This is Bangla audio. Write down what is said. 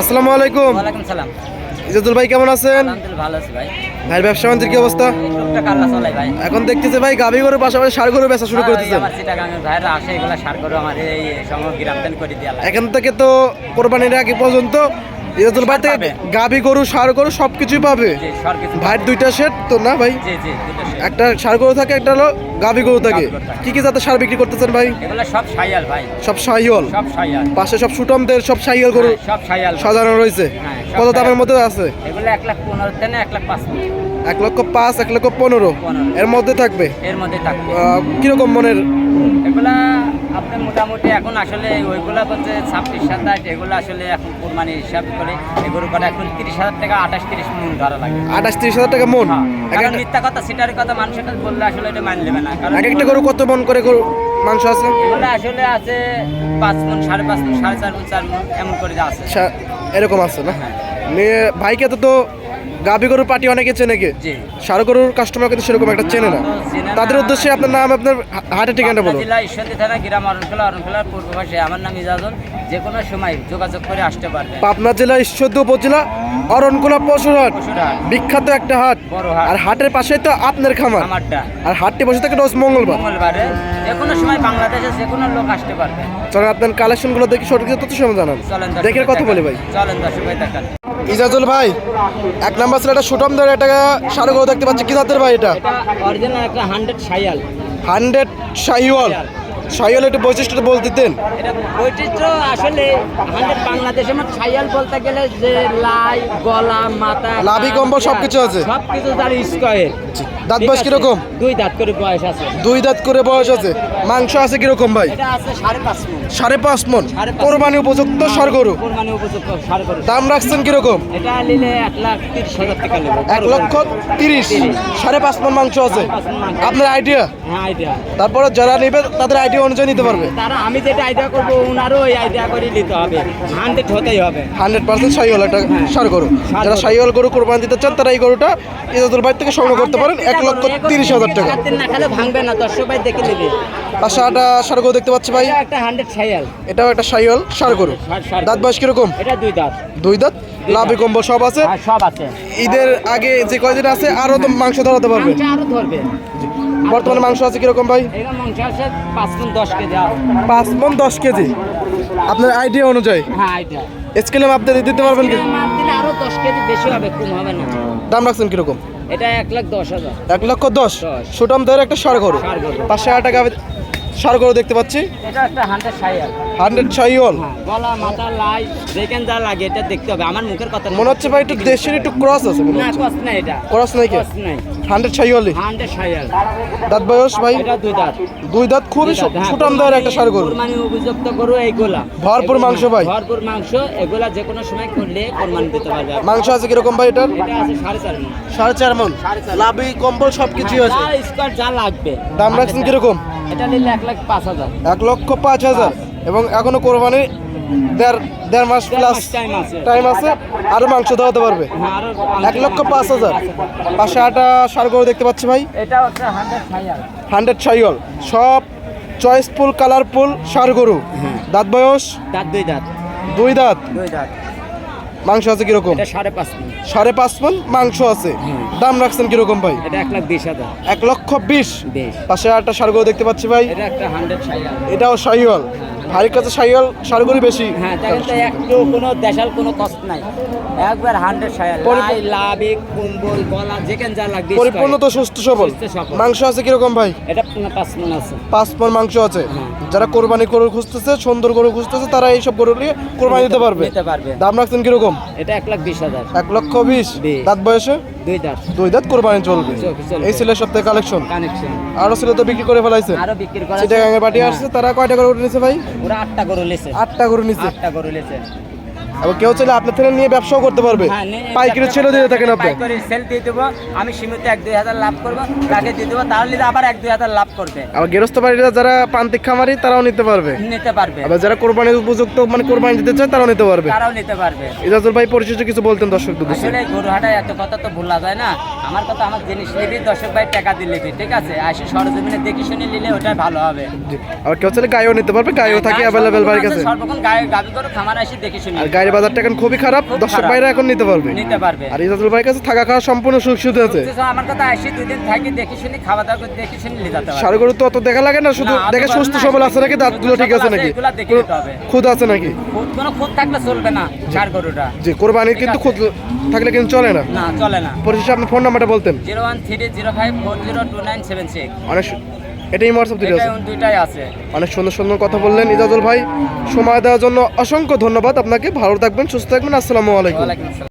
আসসালামু আলাইকুম। ওয়ালাইকুম সালাম। ইজাদুল ভাই কেমন আছেন? ভালো আছি ভাই। ভাই ব্যবসা বাণিজ্যের কি অবস্থা? ভাই। এখন দেখতেছে ভাই গাভী গরুর পাশাপাশি সার গরু বেচা শুরু আমার চিটাগাঙের ভাইরা আসে এগুলা সার করে আমার এই সমগ্র গ্রামদান করে দিয়া এখান থেকে তো কোরবানির আগে পর্যন্ত ইজাদুল ভাই থেকে পাবে। গাভী গরু সার গরু সবকিছুই পাবে। জি ভাইয়ের দুইটা সেট তো না ভাই। একটা সার গরু থাকে একটা হলো গাভী গরু থাকে। কি কি জাতের সার বিক্রি করতেছেন ভাই? সব সাইয়াল ভাই। সব সাইয়াল? পাশে সব সুটমদের সব সাইহল গরু হ্যাঁ, সব সাইয়াল সাজানো রয়েছে। হ্যাঁ, কত দামের মধ্যে আছে? এগুলো এক লাখ পনেরো থেকে এক লাখ পাঁচ এক লক্ষ পাঁচ এক লক্ষ পনেরো। এর মধ্যে থাকবে? এর মধ্যে থাকবে। কীরকম মনের? এগুলা মোটামুটি এখন আসলে ওইগুলা বলছে ছাব্বিশ সাতাশ এগুলো আসলে এখন কোরবানি হিসাব করে এগুলো করে এখন তিরিশ হাজার টাকা আঠাশ তিরিশ মন ধরা লাগে। আঠাশ তিরিশ হাজার টাকা মন? হ্যাঁ, কারণ মিথ্যা কথা সিটারের কথা মানুষের কাছে বললে আসলে এটা মান নেবে না কারণ এক একটা গরু কত মন করে গরু মাংস আছে? এগুলো আসলে আছে পাঁচ মন সাড়ে পাঁচ মন সাড়ে চার মন চার মন এমন করে আছে। এরকম আছে না? হ্যাঁ। ভাইকে তো তো গাবি গরুর পার্টি অনেকে চেনে কে? সার গরুর কাস্টমার কিন্তু সেরকম একটা চেনে না। তো চেনে না। তাদের উদ্দেশ্যে আপনার নাম আপনার হাটের ঠিকানাটা বলুন। জেলা ঈশ্বরদী থানা গ্রাম অরণখোলা অরণখোলার পূর্ব পাশে। আমার নাম ইজাজল। যে কোনো সময় যোগাযোগ করে আসতে পারবে পাবনা জেলা ঈশ্বরদী উপজেলা অরণকুলা পশুরহাট। পশুরহাট। বিখ্যাত একটা হাট। আর হাটের পাশে তো আপনার খামার। আর হাটটি বসে থাকে রোজ মঙ্গলবার। মঙ্গলবারে যে কোনো সময় বাংলাদেশে যে কোনো লোক আসতে পারবে। চলেন আপনার কালেকশনগুলো দেখি সঠিক তথ্য সময় জানান। দেখে কথা বলি ভাই। চলেন দর্শক ভাই দেখান। ইজাজুল ভাই এক নাম্বার ছিল একটা সুটম ধরে একটা সার গরু দেখতে পাচ্ছি। কি জাতের ভাই এটা? এটা অরিজিনাল একটা হান্ড্রেড সাইয়াল হান্ড্রেড শাহিওয়াল শাহিওয়াল একটু বৈশিষ্ট্যটা বলতে দিতেন। এটা বৈচিত্র্য আসলে আমাদের বাংলাদেশের মধ্যে ছাইয়াল বলতে গেলে যে লাই গলা মাথা লাভি কম্বল সবকিছু আছে। সবকিছু তার স্কোয়ার। দাঁত বয়স কীরকম? দুই দাঁত করে বয়স আছে। দুই দাঁত করে বয়স আছে। মাংস আছে কীরকম ভাই? এটা আছে সাড়ে পাঁচ মন। সাড়ে পাঁচ মন। কোরবানি উপযুক্ত সরগরু। কোরবানি উপযুক্ত সাড়ে করে দাম রাখছেন কীরকম? এটা নিলে এক লাখ তিরিশ হাজার টাকা নেব। এক লক্ষ তিরিশ। সাড়ে পাঁচ মন মাংস আছে। আপনার আইডিয়া হ্যাঁ আইডিয়া তারপরে যারা নেবে তাদের আইডিয়া অনুযায়ী নিতে পারবে? তারা আমি যেটা আইডিয়া করব ওনারও ওই আইডিয়া করে নিতে হবে। হান্ড্রেড হতেই হবে। হান্ড্রেড পার্সেন্ট সাইওয়াল একটা হ্যাঁ। সার গরু। যারা। সাইওয়াল গরু কোরবানি দিতে চান তারা এই গরুটা ইজাদুল ভাই থেকে সংগ্রহ করতে পারেন এক লক্ষ তিরিশ হাজার টাকা। ভাঙবে না দর্শক ভাই দেখে নেবে। একটা সার গরু দেখতে পাচ্ছি ভাই। একটা হান্ড্রেড সাইয়াল এটাও একটা সাইওয়াল সার গরু। দাঁত বয়স কীরকম? এটা দুই দাঁত। দুই দাঁত? লাভি কম্বল সব আছে? সব আছে। ঈদের আগে যে কয়দিন আছে আরও তো মাংস ধরাতে পারবে। আরও ধরবে। বর্তমানে মাংস আছে কীরকম ভাই? পাঁচ মন দশ কেজি। আপনার আইডিয়া অনুযায়ী? হ্যাঁ স্কেলে মাপ দিয়ে দিতে পারবেন কি? আরও দশ কেজি বেশি হবে কম হবে না। দাম রাখছেন কীরকম? এটা এক লাখ দশ হাজার। এক লক্ষ দশ? সুটম ধরে একটা সার ঘর। পাঁচশো টাকা সার গরু দেখতে পাচ্ছি। এটা একটা হান্ড্রেড হান্ড্রেড হ্যাঁ গলা মাথা লাই যেখানে যা লাগে এটা দেখতে হবে। আমার মুখের কথা মনে হচ্ছে ভাই একটু দেশের একটু ক্রস আছে মনে হচ্ছে। নাই এটা। ক্রস নাই কি? কষ্ট নাই। হান্ড্রেড হান্ড্রেড দাঁত বয়স ভাই? এটা দুই দাঁত। দুই দাঁত খুবই দাঁত, হ্যাঁ, সুটাম একটা সার গরু কোরবানি উপযুক্ত গরু এইগুলা ভরপুর মাংস ভাই। ভরপুর মাংস এগুলা যে কোনো সময় করলে কোরবানি দিতে পারবে। মাংস আছে কীরকম ভাই এটার? এটা আছে সাড়ে চার মণ। সাড়ে চার মন। লাভি কম্বল সব কিছুই আছে। যা লাগবে। দাম রাখছেন কীরকম? এটা নিলে এক লাখ পাঁচ হাজার। এক লক্ষ পাঁচ হাজার। এবং এখনও কোরবানি দেড় দেড় মাস প্লাস। টাইম আছে। আরও মাংস দেওয়াতে পারবে। হ্যাঁ, এক লক্ষ পাঁচ হাজার। পাশে আটা সার গরু দেখতে পাচ্ছি ভাই। হান্ড্রেড সাইয়াল সব চয়েসফুল কালারফুল সার গরু। দাঁত বয়স? দাঁত দুই দাঁত। দুই দাঁত। দুই দাঁত। মাংস আছে কীরকম? সাড়ে পাঁচ মণ। সাড়ে পাঁচ মন মাংস আছে। দাম রাখছেন কীরকম ভাই? এটা এক লাখ বিশ হাজার। এক লক্ষ বিশ? পাশে একটা সার দেখতে পাচ্ছি ভাই। এটা একটা হান্ড্রেড এটাও সাইওয়াল কাছে সাইওয়াল সার গরু বেশি। হ্যাঁ দেখেন তো একটু কোনো দেশাল কোনো কষ্ট নাই। একবার হান্ড্রেড লাই লাভে কুম্বল গলা যেখানে যা লাগবে পরিপূর্ণ তো সুস্থ সবল। মাংস আছে কীরকম ভাই? এটা পাঁচ মন আছে। পাঁচ মন মাংস আছে। হ্যাঁ। যারা কোরবানি গরু খুঁজতেছে সুন্দর গরু খুঁজতেছে তারা এইসব গরু নিয়ে কোরবানি দিতে পারবে। নিতে পারবে। দাম রাখছেন কীরকম? এটা এক লাখ বিশ হাজার। এক লক্ষ বিশ। বিশ। দাঁত বয়সে? দুই দাঁত। দুই দাঁত কোরবানি চলবে। চলবে, চলবে। এই ছিল সপ্তাহে কালেকশন আরও ছিল তো বিক্রি করে ফেলাইছে। আরও বিক্রি করা সেটা গাঙে আসছে তারা কয়টা করে উঠে নিছে ভাই? ওরা আটটা করে নিচ্ছে আটটা করে নিছে। আটটা আবার কেউ চাইলে আপনার থেকে নিয়ে ব্যবসাও করতে পারবে। হ্যাঁ, পাইকারি ছেড়ে দিয়ে থাকেন আপনি। সেল দিয়ে দেবো। আমি সীমিত এক দুই হাজার লাভ করব। তাকে দিয়ে দেবো। তাহলে আবার এক দুই হাজার লাভ করবে। আবার গেরস্ত বাড়িরা যারা প্রান্তিক খামারি তারাও নিতে পারবে। নিতে পারবে। আবার যারা কোরবানির উপযুক্ত মানে কোরবানি দিতে চায় তারাও নিতে পারবে। তারাও নিতে পারবে। ইজাজুল ভাই পরিচিত কিছু বলতেন দর্শক আসলে গরু হাটায় এত কথা তো ভুলা যায় না। আমার কথা আমার জিনিস নিবি দর্শক ভাই টাকা দিয়ে নিবি ঠিক আছে? আসি সরজমিনে দেখে শুনে নিলে ওটাই ভালো হবে। জি। আবার কেউ চাইলে গায়েও নিতে পারবে গায়েও থাকে গায়ে অ্যাভেলেবেল বাড়ির কাছে। সর্বক্ষণ গায়ে গাবি গরু খামার আসি দেখে শুনে আর। গাড়ি বাজারটা এখন খুবই খারাপ দর্শক ভাইরা এখন নিতে পারবে। নিতে পারবে। আর ইজাজুল ভাইয়ের কাছে থাকা খাওয়া সম্পূর্ণ সুখ সুবিধা আছে। আমার কথা আসি দুই দিন থাকি দেখি শুনি খাওয়া দাওয়া করে দেখি শুনি নিয়ে যেতে পারবে। ষাড় গরু তো অত দেখা লাগে না শুধু দেখে সুস্থ সবল আছে নাকি? দাঁতগুলো ঠিক আছে নাকি। খুদ আছে নাকি? খুদ কোনো খুদ থাকলে চলবে না চার গরুটা। যে কোরবানির কিন্তু খুদ থাকলে কিন্তু চলে না। না চলে না। পরিশেষে আপনি ফোন নাম্বারটা বলতেন। Zero one three zero five four zero two nine seven six. অনেক এটাই হোয়াটসঅ্যাপ দিতে আছে দুইটাই আছে। অনেক সুন্দর সুন্দর কথা বললেন ইজাজুল ভাই। সময় দেওয়ার জন্য অসংখ্য ধন্যবাদ আপনাকে। ভালো থাকবেন সুস্থ থাকবেন। আসসালামু আলাইকুম।